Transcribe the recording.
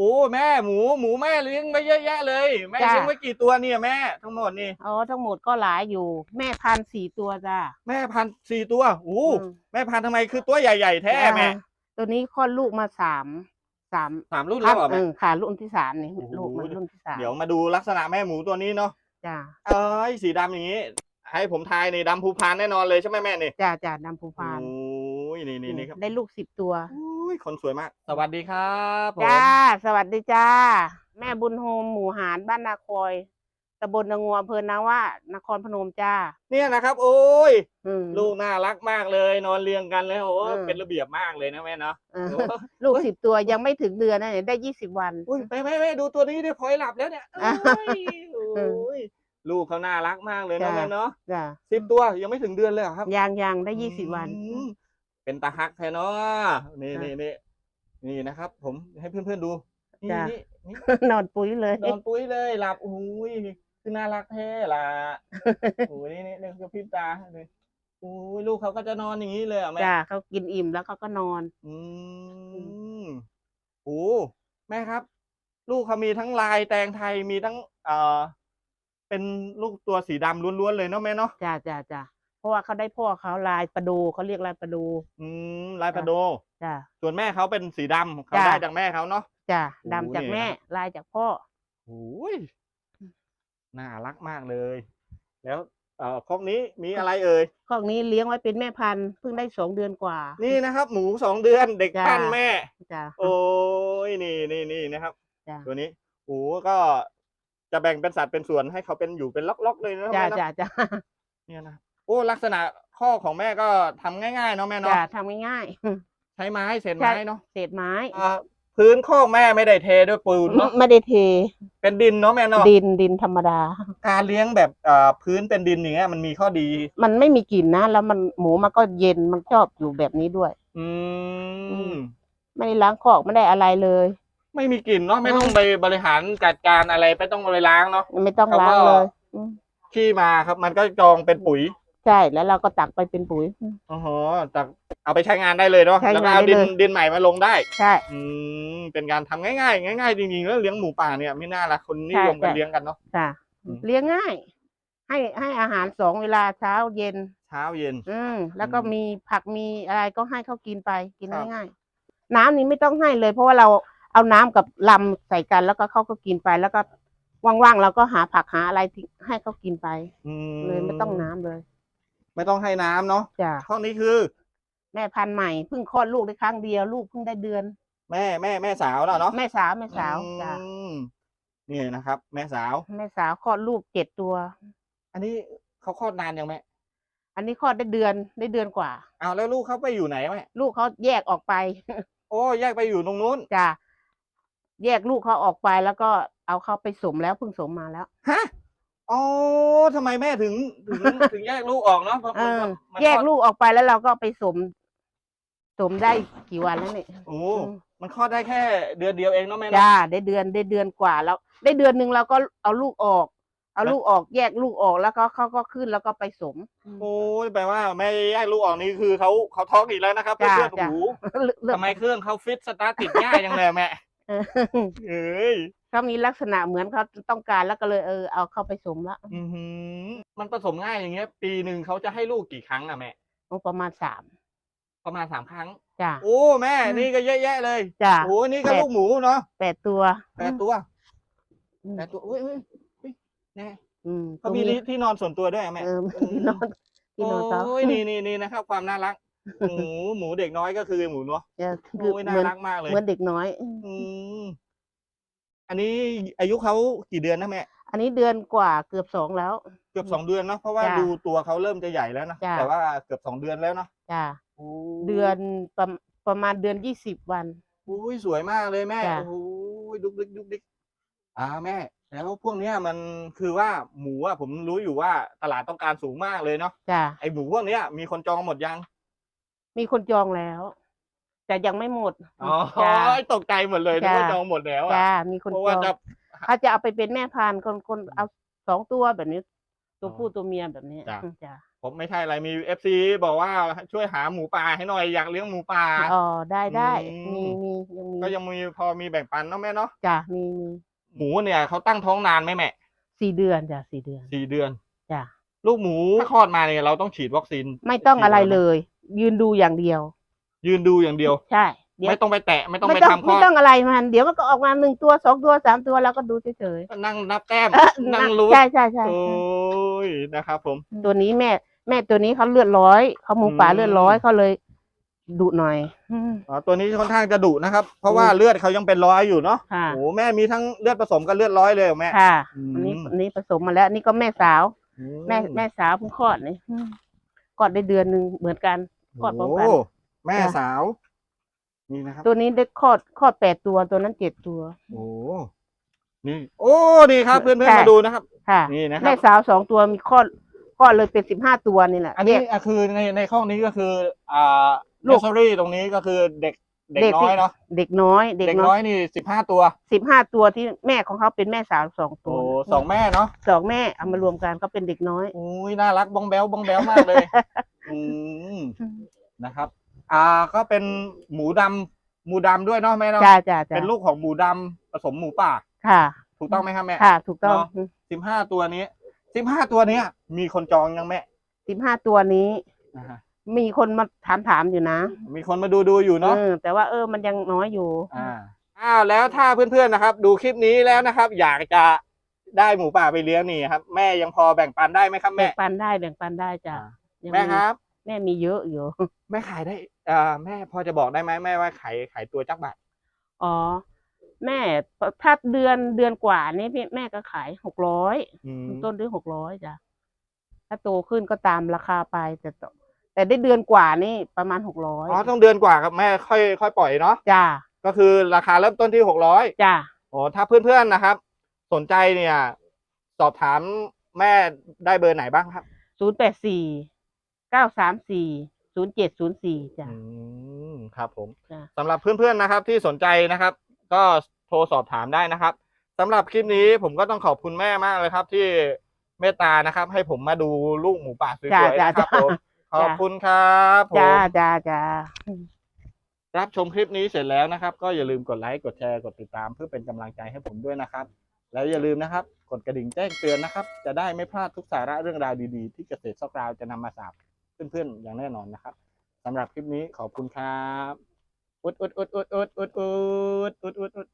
โอ้แม่หมูหมูแม่เลี้ยงไว้เยอะแยะเลย แม่จ้ะ เลี้ยงไว้กี่ตัวเนี่ยแม่ทั้งหมดนี่อ๋อทั้งหมดก็หลายอยู่ แม่พันธุ์สี่ตัวจ้าแม่พันธุ์สี่ตัวโอ้อืมแม่พันธุ์ทำไมคือตัวใหญ่ๆแท้แม่อ่าตัวนี้คลอดลูกมาสามสามสามรุ่นแล้วเหรอเอแม่อค่ะรุ่นที่สามนี่โอ้โห ลูกมันรุ่นที่สามเดี๋ยวมาดูลักษณะแม่หมูตัวนี้เนาะจ้าเอ้ยสีดำอย่างนี้ ให้ผมทายในดำภูพานแน่นอนเลยใช่ไหมแม่นี่จ้าจ้าดำภูพานโอ้ยนี่นี่นี่ครับได้ลูกสิบตัว โอ้ ยคนสวยมาก สวัสดีครับผมจ้า สวัสดีจ้า แม่บุญโฮมหมู่หานบ้านนาคอยตำบลนางงัวอำเภอนาวานครพนมจ้าเนี่ยนะครับ โอ้ย อืม ลูกน่ารักมากเลย นอนเรียงกันเลยโอ้อืมเป็นระเบียบมากเลยนะแม่เนาะเออโอ้ลูกสิบตัวยังไม่ถึงเดือนนะเนี่ยได้ยี่สิบวัน อุ้ยไปไปไปดูตัวนี้ดิพลอยหลับแล้วเนี่ยอะโอ้ยโอ้ยลูกเขาน่ารักมากเลยนะจ้ะ แม่เนาะจ้าสิบตัวยังไม่ถึงเดือนเลยเหรอครับยังยังได้ยี่สิบวัน อืม เป็นตาฮักแท้เนาะนี่จ้ะนี่นี่นี่นะครับ ผมให้เพื่อนๆดูนี่จ้ะ นี่นี่นอนปุ้ยเลย นอนปุ้ยเลยหลับอุ้ยคือน่ารักแท้ล่ะโอ้ยนี่นี่นี่กระพริบตาเลยโอ้ยลูกเขาก็จะนอนอย่างนี้เลยเหรอะแม่ จ้าเขากินอิ่มแล้วเขาก็นอน อืมโอ้แม่ครับ ลูกเขามีทั้งลายแตงไทยมีทั้ง เอ่อ เป็นลูกตัวสีดำล้วนๆเลยเนาะแม่เนาะจ้าจ้าจ้า เพราะว่าเขาได้พ่อเขาลายประดูเขาเรียกลายประดูอืมลายประโด จ้าส่วนแม่เขาเป็นสีดำเขาจ้ะ ได้จากแม่เขาเนาะ จ้าโอ้ดำจากนี่แม่นะครับลายจากพ่อ โอ้ยน่ารักมากเลย แล้วเอ่อครอบนี้มีอะไรเอ่ย ข้องนี้เลี้ยงไว้เป็นแม่พันธุ์เพิ่งได้สองเดือนกว่า นี่นะครับ หมูสองเดือนเด็กจ้ะ ปั้นแม่ จ้าโอ้ยนี่นี่นี่นะครับ จ้าตัวนี้โอ้ก็จะแบ่งเป็นสัดเป็นส่วนให้เขาเป็นอยู่เป็นล็อกๆเลยนะจ้าแม่เนอะจ้าจ้าเนี่ยนะโอ้ลักษณะข้อของแม่ก็ทำง่ายๆเนาะแม่เนาะจ้าทำง่ายใช้ไม้เศษใช่ไม้เนาะๆเศษไม้อ่าพื้นข้อกแม่ไม่ได้เทด้วยปูนเนาะไม่ได้เทเป็นดินเนาะแม่เนาะดินดินธรรมดา การเลี้ยงแบบอ่าพื้นเป็นดินอย่างเงี้ยมันมีข้อดี มันไม่มีกลิ่นนะ แล้วมันหมูมันก็เย็นมันชอบอยู่แบบนี้ด้วย อือืม ม ไม่ได้ล้างคอกไม่ได้อะไรเลย ไม่มีกลิ่นเนาะไม่อืมต้องไปบริหารจัดการอะไรไม่ต้องไปล้างเนาะ ไม่ต้องเขาก็ล้างเลยอืมขี้มาครับ มันก็จองเป็นปุ๋ย ใช่แล้วเราก็ตักไปเป็นปุ๋ย อ๋อจากเอาไปใช้งานได้เลยเนาะใช้แล้วก็งานเอาได้ดินเลย ดินใหม่มาลงได้ ใช่ อืมเป็นการทำง่ายๆง่ายๆจริงๆแล้วเลี้ยงหมูป่าเนี่ยไม่น่าละคนนิยมใช่กันใช่ เลี้ยงกันเนาะจ้ะอืม เลี้ยงง่าย ให้ให้อาหารสองเวลาเช้าเย็น เช้าเย็น อืมแล้วก็อืมมีผักมีอะไรก็ให้เขากินไปกินครับ ง่ายๆน้ำนี้ไม่ต้องให้เลย เพราะว่าเราเอาน้ำกับลำใส่กันแล้วก็เขาก็กินไป แล้วก็ว่างๆเราก็หาผักหาอะไรที่ให้เขากินไป อืเลยไม่ต้องน้ำเลย ไม่ต้องให้น้ำเนาะจ้ะข้อนี้คือ แม่พันธุ์ใหม่เพิ่งคลอดลูกได้ครั้งเดียวลูกเพิ่งได้เดือนแม่แม่แม่สาวแล้วเนาะแม่สาวแม่สาวจ้ะอืมนี่นะครับ แม่สาว แม่สาวคลอดลูกเจ็ดตัว อันนี้เขาคลอดนานยังแม่อันนี้คลอดได้เดือนได้เดือนกว่า เอาแล้วลูกเขาไปอยู่ไหนแม่ลูกเขาแยกออกไป โอ้แยกไปอยู่ตรงนู้นจ้ะแยกลูกเขาออกไปแล้วก็เอาเขาไปสมแล้วเพิ่งสมมาแล้วฮะ อ๋อทำไมแม่ถึงถึงถึงแยกลูกออกเนาะเพราะเออ มันมันแยกคลอดลูกออกไปแล้วเราก็ไปสม สมได้กี่วันแล้วเนี่ยโอ้ อืมมันคลอดได้แค่เดือนเดียวเองเนาะแม่เนาะ จ้าได้เดือนได้เดือนกว่าแล้ว ได้เดือนหนึ่งเราก็เอาลูกออก เอาแล้วลูกออกแยกลูกออกแล้วก็เขาก็ขึ้นแล้วก็ไปสม โอ้ยแปลว่าแม่แยกลูกออกนี่คือเขาเขาท้องอีกแล้วนะครับเพื่จ้ะอนๆจ้ะหูเลือก ทำไมเครื่องเขาฟิตสตาร์ทติดง่ายจังเลยแม่ เออเอ้ย เขามีลักษณะเหมือนเขาต้องการแล้วก็เลยเออเอาเข้าไปสมละอือหือมันผสมง่ายอย่างเงี้ย ปีหนึ่งเขาจะให้ลูกกี่ครั้งอะแม่โอ้ประมาณสามประมาณสามครั้งจ้าโอ้แม่อืม นี่ก็เยอะแยะเลยจ้าโอ้นี่ก็แปดลูกหมูเนาะแปดตัวแปดตัวอืมแปดตัวอุ้ยอุ้ยอุ้ยแน่อืมเขามีตรงนี้ที่นอนส่วนตัวด้วยอะแม่ เออที่นอนที่นอนเขาโอ้ยนี่นี่นี่นะครับ ความน่ารัก หมูหมูเด็กน้อยก็คือหมูเนาะเออคือโอ้ยเหน่ามือนรักมากเลยเหมือนเด็กน้อย อืม อันนี้อายุเขากี่เดือนนะแม่ อันนี้เดือนกว่าเกือบสองแล้ว เกือบสองเดือนเนาะเพราะว่าจ้ะดูตัวเขาเริ่มจะใหญ่แล้วนะจ้ะ แต่ว่าเกือบสองเดือนแล้วเนาะจ้าโอ้เดือนประประมาณเดือนยี่สิบวัน อุ้ยสวยมากเลยแม่จ้ะ โอ้ยดุกดิกดุกดิกอ่าแม่ แล้วพวกเนี้ยมันคือว่าหมูอะผมรู้อยู่ว่าตลาดต้องการสูงมากเลยเนาะจ้าไอหมูพวกเนี้ยมีคนจองหมดยัง มีคนจองแล้ว แต่ยังไม่หมดอ๋อจ้าตกใจหมดเลยนึกว่าจ้ะ จองหมดแล้วจ้าอะมีคนเพราะจว่าองจะ เขาจะเอาไปเป็นแม่พันธุ์คนคนเอาสองตัวแบบนี้ ตัวอ๋อผู้ตัวเมียแบบนี้จ้ะอืมจ้าผมไม่ใช่อะไรมีเอฟซีบอกว่าช่วยหาหมูป่าให้หน่อยอยากเลี้ยงหมูป่า อ๋อได้ได้อืมีม มียังมีก็ยังมีพอมีแบ่งปันเนาะแม่เนาะจ้ะมีมีหมูเนี่ยเขาตั้งท้องนานไหมแม่สี่เดือนจ้ะสี่เดือนสี่เดือน จ้ะลูกหมูถ้าคลอดมาเนี่ยเราต้องฉีดวัคซีนไม่ต้องอะไรฉีดเลย ยืนดูอย่างเดียว ยืนดูอย่างเดียว ใช่เดี๋ยวไม่ต้องไปแตะไม่ต้องไม่ไปต้องทำคลไม่อดต้องอะไรมัน เดี๋ยวมันก็ออกมาหนึ่งตัวสองตัวสามตัวแล้วก็ดูเฉยนั่งนับแต้มๆเออนั่งรู้ใช่ใช่ใช่โอ้ยนะครับผม ตัวนี้แม่ แม่ตัวนี้เขาเลือดร้อยเขาหมูป่าอืมเลือดร้อยเขาเลยดุหน่อยอืมอ๋อตัวนี้ค่อนข้างจะดุนะครับ เพราะว่าอืมเลือดเขายังเป็นร้อยอยู่เนาะค่ะโอ้แม่มีทั้งเลือดผสมกับเลือดร้อยเลยเหรอแม่ค่ะอืมอันนี้อันนี้ผสมมาแล้วอันนี่ก็แม่สาวอืแม่แม่สาวเพิ่งคลอดนี่อืมคลอดได้เดือนหนึ่งเหมือนกันคลอดพร้อมกันโแม่จ้ะสาว นี่นะครับ ตัวนี้ได้คลอดคลอดแปดตัวตัวนั้นเจ็ดตัว โอ้นี่ โอ้ดีครับ เพื่อนใช่ๆมาดูนะครับ ค่ะนี่นะครับแม่สาวสองตัวมีคลอดคลอดเลยเป็นสิบห้าตัวนี่แหละอันนี้เรียกอะคือในในข้องนี้ก็คือ อ่าลูลูกกซรี่ตรงนี้ก็คือเด็กเด็กน้อยเนาะเด็กน้อย เด็กเด็กน้น้ออยยนี่สิบห้าตัวสิบห้าตัวที่แม่ของเขาเป็นแม่สาวสองตัโอ้วสองแม่เนาะสองแม่เอามารวมกันก็เป็นเด็กน้อยอุ้ยน่ารักบ้องแบวบ้องแบวมากเลย อืมนะครับ อ่าก็เป็นหมูดำหมูดำด้วยเนาะแม่เนาะจ้าจ้าจ้าเป็นลูกของหมูดำผสมหมูป่า ค่ะ ถูกต้องไหมครับแม่ ค่ะ ถูกต้องเนาะ สิบห้าตัวนี้สิบห้าตัวเนี้ยมีคนจองยังแม่สิบห้าตัวนี้นะฮะมีคนมาถามถามๆอยู่นะมีคนมาดูดูอยู่เนาะ เออแต่ว่าเออมันยังน้อยอยู่ อ่าอ้าวแล้วถ้าเพื่อนๆนะครับ ดูคลิปนี้แล้วนะครับ อยากจะได้หมูป่าไปเลี้ยงนี่ครับ แม่ยังพอแบ่งปันได้ไหมครับแบ่แม่งปันได้แบ่งปันได้จ้ะอ่ายังแม่ครับ แม่มีเยอะอยู่ แม่ขายได้ อ่าแม่พอจะบอกได้ไหมแม่ว่าขายขายตัวจักบาทอ๋อ แม่ถ้าเดือนเดือนกว่านี้พี่แม่ก็ขายหกร้อยอืมต้นด้วยหกร้อยจ้ะถ้าโตขึ้นก็ตามราคาไปแต่ต่อแต่ได้เดือนกว่านี่ประมาณหกร้อยอ๋อต้องเดือนกว่าครับแม่ค่อยค่อยปล่อยเนาะจ้าก็คือราคาเริ่มต้นที่หกร้อยจ้าอ๋อถ้าเพื่อนๆนะครับ สนใจเนี่ย สอบถามแม่ได้เบอร์ไหนบ้างครับศูนย์แปดสี่เก้าสามสี่ ศูนย์เจ็ดศูนย์สี่จ้ะ อืมครับผมจ้ะ สำหรับเพื่อนๆนะครับที่สนใจนะครับ ก็โทรสอบถามได้นะครับสำหรับคลิปนี้ผมก็ต้องขอบคุณแม่มากเลยครับ ที่เมตตานะครับ ให้ผมมาดูลูกหมูป่าสวยจ้ะๆจ้ะนะครับจ้ะผมขอบคุณครับผมจ้าจ้าจ้า รับชมคลิปนี้เสร็จแล้วนะครับ ก็อย่าลืมกดไลค์กดแชร์กดติดตาม เพื่อเป็นกำลังใจให้ผมด้วยนะครับ แล้วอย่าลืมนะครับ กดกระดิ่งแจ้งเตือนนะครับ จะได้ไม่พลาดทุกสาระเรื่องราวดีๆ ที่เกษตรซอกราวจะนำมาสาบ เพื่อนๆอย่างแน่นอนนะครับสำหรับคลิปนี้ขอบคุณครับอุดอุดอุดอุดอุดอุดอุดอุดอุดอุด